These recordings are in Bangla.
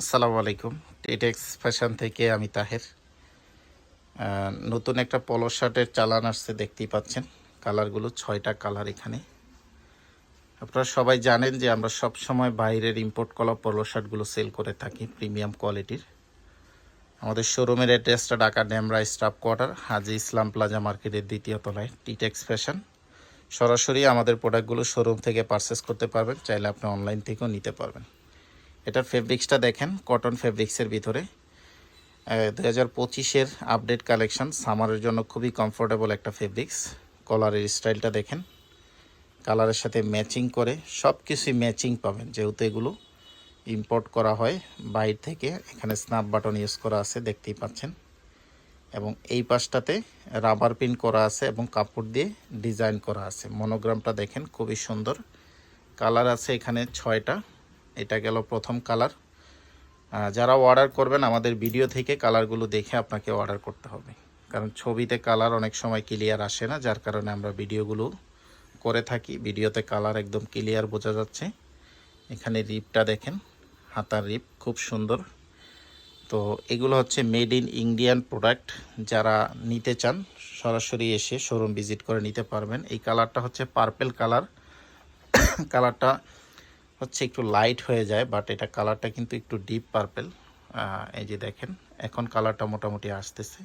আসসালামু আলাইকুম। টেটেক্স ফ্যাশন থেকে আমি তাহের। নতুন একটা পলো শার্টের চালান আসছে, দেখতেই পাচ্ছেন। কালারগুলো ছয়টা কালার এখানে। আপনারা সবাই জানেন যে আমরা সব সময় বাইরের ইম্পোর্ট করা পলো শার্টগুলো সেল করে থাকি প্রিমিয়াম কোয়ালিটির আমাদের শোরুমের অ্যাড্রেসটা Dhaka Demra staff quarter, Haji Islam plaza মার্কেটের দ্বিতীয় তলায়। টিটেক্স ফ্যাশন সরাসরি আমাদের প্রোডাক্টগুলো শোরুম থেকে পারচেস করতে পারবেন, চাইলে আপনি অনলাইন থেকেও নিতে পারবেন। এটার ফেব্রিক্সটা দেখেন কটন ফেব্রিক্সের ভিতরে। দু হাজার পঁচিশের আপডেট কালেকশন সামারের জন্য খুবই কমফোর্টেবল একটা ফেব্রিক্স কলারের স্টাইলটা দেখেন। কালারের সাথে ম্যাচিং করে সব কিছুই ম্যাচিং পাবেন। যেহেতু এগুলো ইম্পোর্ট করা হয় বাইরে থেকে, এখানে স্ন্যাপ বাটন ইউজ করা আছে, দেখতেই পাচ্ছেন। এবং এই পাশটাতে রাবার পিন করা আছে এবং কাপড় দিয়ে ডিজাইন করা আছে। মনোগ্রামটা দেখেন, খুবই সুন্দর। কালার আছে এখানে ছয়টা। এটা গেল প্রথম কালার। যারা অর্ডার করবেন, আমাদের ভিডিও থেকে কালারগুলো দেখে আপনাকে অর্ডার করতে হবে। কারণ ছবিতে কালার অনেক সময় ক্লিয়ার আসে না, যার কারণে আমরা ভিডিওগুলো করে থাকি। ভিডিওতে কালার একদম ক্লিয়ার বোঝা যাচ্ছে। এখানে রিপটা দেখেন, হাতার রিপ খুব সুন্দর। তো এগুলো হচ্ছে মেড ইন ইন্ডিয়ান প্রোডাক্ট যারা নিতে চান, সরাসরি এসে শোরুম ভিজিট করে নিতে পারবেন। এই কালারটা হচ্ছে পার্পেল কালার কালারটা হচ্ছে একটু লাইট হয়ে যায় বাট এটা কালারটা কিন্তু একটু ডিপ পার্পেল এই যে দেখেন, এখন কালারটা মোটামুটি আসতেছে।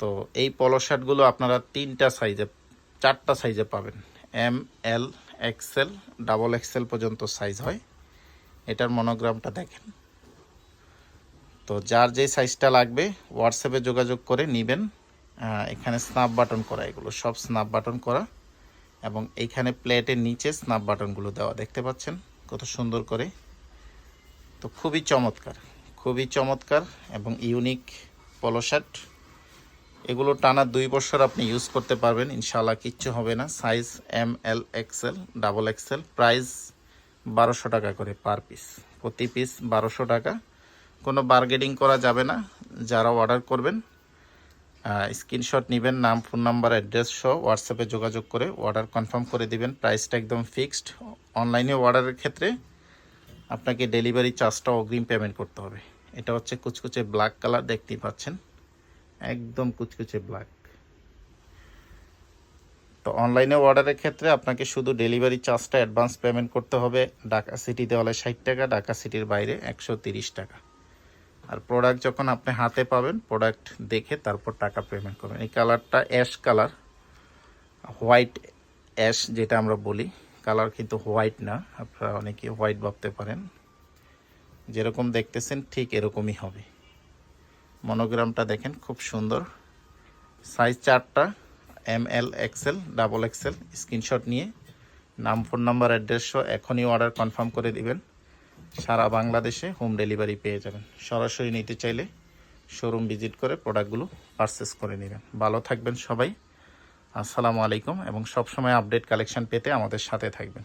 তো এই পলো শার্টগুলো আপনারা তিনটা সাইজে চারটা সাইজে পাবেন। M L XL double XL পর্যন্ত সাইজ হয়। এটার মনোগ্রামটা দেখেন। তো যার যে সাইজটা লাগবে হোয়াটসঅ্যাপে যোগাযোগ করে নেবেন। এখানে স্ন্যাপ বাটন করা, এগুলো সব স্ন্যাপ বাটন করা। এবং এইখানে প্লেটের নিচে স্ন্যাপ বাটনগুলো দেওয়া দেখতে পাচ্ছেন? কত সুন্দর করে। তো খুবই চমৎকার খুবই চমৎকার এবং ইউনিক পলো শার্ট এগুলো টানা দুই বছর আপনি ইউজ করতে পারবেন ইনশাল্লাহ কিচ্ছু হবে না। Size M L XL double XL price বারোশো টাকা করে পার পিস প্রতি পিস বারোশো টাকা। কোনো বার্গেনিং করা যাবে না। যারা অর্ডার করবেন স্ক্রিনশট নেবেন, নাম ফোন নাম্বার অ্যাড্রেস সহ হোয়াটসঅ্যাপে যোগাযোগ করে অর্ডার কনফার্ম করে দিবেন। প্রাইসটা একদম ফিক্সড অনলাইনে অর্ডারের ক্ষেত্রে আপনাকে ডেলিভারি চার্জটা অগ্রিম পেমেন্ট করতে হবে। এটা হচ্ছে কুচকুচে ব্ল্যাক কালার দেখতেই পাচ্ছেন। একদম কুচকুচে ব্ল্যাক তো অনলাইনে অর্ডারের ক্ষেত্রে আপনাকে শুধু ডেলিভারি চার্জটা অ্যাডভান্স পেমেন্ট করতে হবে। ঢাকা সিটিতে হলে ষাট টাকা, ঢাকা সিটির বাইরে একশো টাকা। আর প্রোডাক্ট যখন আপনি হাতে পাবেন প্রোডাক্ট দেখে তারপর টাকা পেমেন্ট করবেন। এই কালারটা অ্যাশ কালার হোয়াইট অ্যাশ যেটা আমরা বলি। কালার কিন্তু হোয়াইট না, আপনারা অনেকে হোয়াইট ভাবতে পারেন। যেরকম দেখতেছেন, ঠিক এরকমই হবে। মনোগ্রামটা দেখেন, খুব সুন্দর। সাইজ চারটা M L XL double XL screenshot নিয়ে, নাম ফোন নাম্বার অ্যাড্রেসও এখনই অর্ডার কনফার্ম করে দিবেন। সারা বাংলাদেশে হোম ডেলিভারি পেয়ে যাবেন। সরাসরি নিতে চাইলে শোরুম ভিজিট করে প্রোডাক্টগুলো পারচেস করে নেবেন। ভালো থাকবেন সবাই। আসসালামু আলাইকুম এবং সবসময় আপডেট কালেকশন পেতে আমাদের সাথে থাকবেন।